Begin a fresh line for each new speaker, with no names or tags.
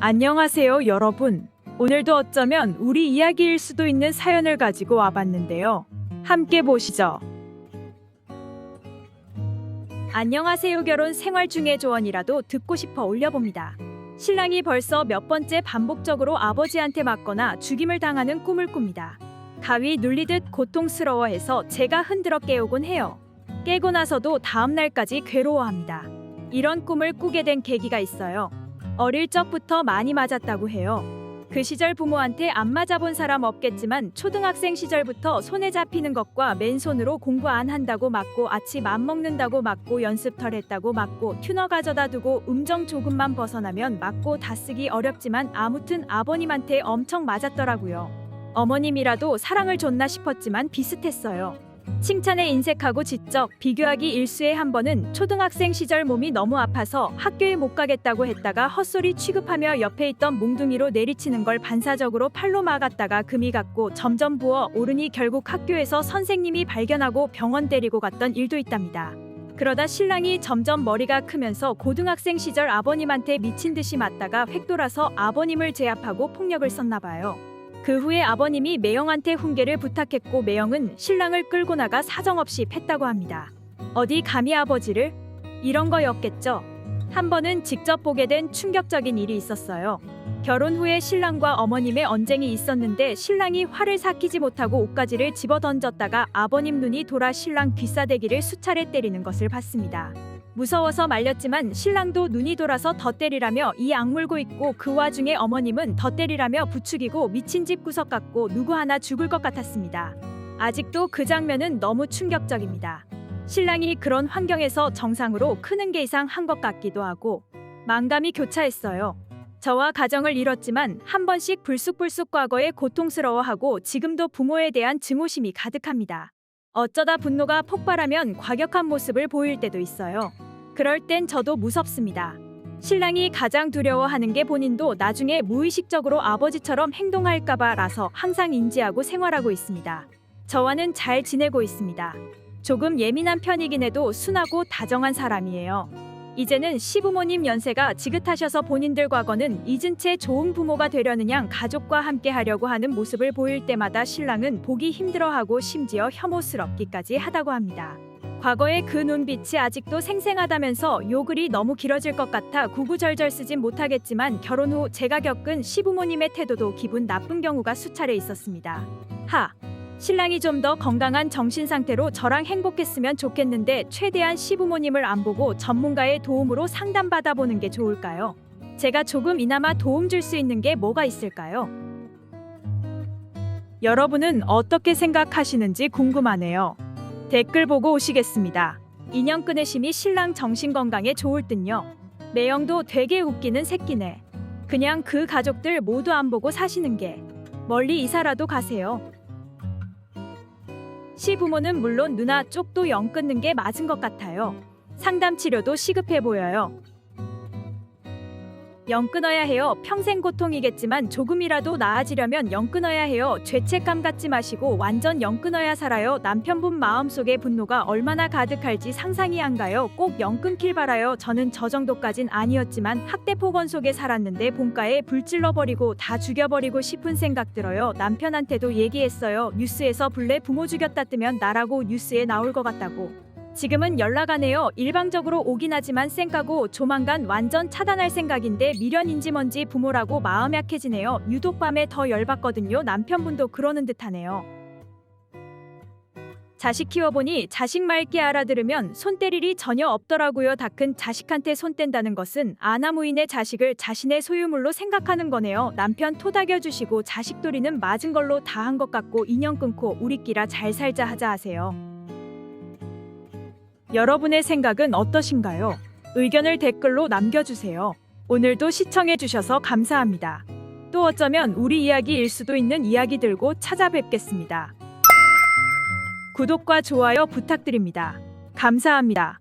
안녕하세요, 여러분. 오늘도 어쩌면 우리 이야기일 수도 있는 사연을 가지고 와봤는데요. 함께 보시죠. 안녕하세요, 결혼 생활 중의 조언이라도 듣고 싶어 올려봅니다. 신랑이 벌써 몇 번째 반복적으로 아버지한테 맞거나 죽임을 당하는 꿈을 꿉니다. 가위 눌리듯 고통스러워해서 제가 흔들어 깨우곤 해요. 깨고 나서도 다음 날까지 괴로워합니다. 이런 꿈을 꾸게 된 계기가 있어요. 어릴 적부터 많이 맞았다고 해요. 그 시절 부모한테 안 맞아본 사람 없겠지만 초등학생 시절부터 손에 잡히는 것과 맨손으로 공부 안 한다고 맞고 아침 안 먹는다고 맞고 연습 덜 했다고 맞고 튜너 가져다 두고 음정 조금만 벗어나면 맞고 다 쓰기 어렵지만 아무튼 아버님한테 엄청 맞았더라고요. 어머님이라도 사랑을 줬나 싶었지만 비슷했어요. 칭찬에 인색하고 지적, 비교하기 일수에 한 번은 초등학생 시절 몸이 너무 아파서 학교에 못 가겠다고 했다가 헛소리 취급하며 옆에 있던 몽둥이로 내리치는 걸 반사적으로 팔로 막았다가 금이 갔고 점점 부어 오르니 결국 학교에서 선생님이 발견하고 병원 데리고 갔던 일도 있답니다. 그러다 신랑이 점점 머리가 크면서 고등학생 시절 아버님한테 미친 듯이 맞다가 획 돌아서 아버님을 제압하고 폭력을 썼나 봐요. 그 후에 아버님이 매형한테 훈계를 부탁했고 매형은 신랑을 끌고 나가 사정없이 팼다고 합니다. 어디 감히 아버지를? 이런 거였겠죠. 한 번은 직접 보게 된 충격적인 일이 있었어요. 결혼 후에 신랑과 어머님의 언쟁이 있었는데 신랑이 화를 삭히지 못하고 옷가지를 집어 던졌다가 아버님 눈이 돌아 신랑 귀싸대기를 수차례 때리는 것을 봤습니다. 무서워서 말렸지만 신랑도 눈이 돌아서 더 때리라며 이 악물고 있고 그 와중에 어머님은 더 때리라며 부추기고 미친 집 구석 같고 누구 하나 죽을 것 같았습니다. 아직도 그 장면은 너무 충격적입니다. 신랑이 그런 환경에서 정상으로 크는 게 이상한 것 같기도 하고 망감이 교차했어요. 저와 가정을 잃었지만 한 번씩 불쑥불쑥 과거에 고통스러워하고 지금도 부모에 대한 증오심이 가득합니다. 어쩌다 분노가 폭발하면 과격한 모습을 보일 때도 있어요. 그럴 땐 저도 무섭습니다. 신랑이 가장 두려워하는 게 본인도 나중에 무의식적으로 아버지처럼 행동할까봐라서 항상 인지하고 생활하고 있습니다. 저와는 잘 지내고 있습니다. 조금 예민한 편이긴 해도 순하고 다정한 사람이에요. 이제는 시부모님 연세가 지긋하셔서 본인들 과거는 잊은 채 좋은 부모가 되려는 양 가족과 함께 하려고 하는 모습을 보일 때마다 신랑은 보기 힘들어하고 심지어 혐오스럽기까지 하다고 합니다. 과거의 그 눈빛이 아직도 생생하다면서 요 글이 너무 길어질 것 같아 구구절절 쓰진 못하겠지만 결혼 후 제가 겪은 시부모님의 태도도 기분 나쁜 경우가 수차례 있었습니다. 하. 신랑이 좀 더 건강한 정신 상태로 저랑 행복했으면 좋겠는데 최대한 시부모님을 안 보고 전문가의 도움으로 상담받아 보는 게 좋을까요? 제가 조금 이나마 도움 줄 수 있는 게 뭐가 있을까요? 여러분은 어떻게 생각하시는지 궁금하네요. 댓글 보고 오시겠습니다. 인연 끊으심이 신랑 정신 건강에 좋을 듯요. 매형도 되게 웃기는 새끼네. 그냥 그 가족들 모두 안 보고 사시는 게 멀리 이사라도 가세요. 시부모는 물론 누나 쪽도 영 끊는 게 맞은 것 같아요. 상담 치료도 시급해 보여요. 영 끊어야 해요. 평생 고통이겠지만 조금이라도 나아지려면 영 끊어야 해요. 죄책감 갖지 마시고 완전 영 끊어야 살아요. 남편분 마음속에 분노가 얼마나 가득할지 상상이 안 가요. 꼭 영 끊길 바라요. 저는 저 정도까진 아니었지만 학대 폭언 속에 살았는데 본가에 불질러 버리고 다 죽여버리고 싶은 생각 들어요. 남편한테도 얘기했어요. 뉴스에서 블레 부모 죽였다 뜨면 나라고 뉴스에 나올 것 같다고. 지금은 연락 안 해요. 일방적으로 오긴 하지만 쌩까고 조만간 완전 차단할 생각인데 미련인지 뭔지 부모라고 마음 약해지네요. 유독 밤에 더 열받거든요. 남편분도 그러는 듯하네요. 자식 키워보니 자식 맑게 알아들으면 손 때릴 일이 전혀 없더라고요. 다 큰 자식한테 손 뗀다는 것은 아나무인의 자식을 자신의 소유물로 생각하는 거네요. 남편 토닥여 주시고 자식 도리는 맞은 걸로 다 한 것 같고 인연 끊고 우리끼라 잘 살자 하자 하세요. 여러분의 생각은 어떠신가요? 의견을 댓글로 남겨주세요. 오늘도 시청해주셔서 감사합니다. 또 어쩌면 우리 이야기일 수도 있는 이야기 들고 찾아뵙겠습니다. 구독과 좋아요 부탁드립니다. 감사합니다.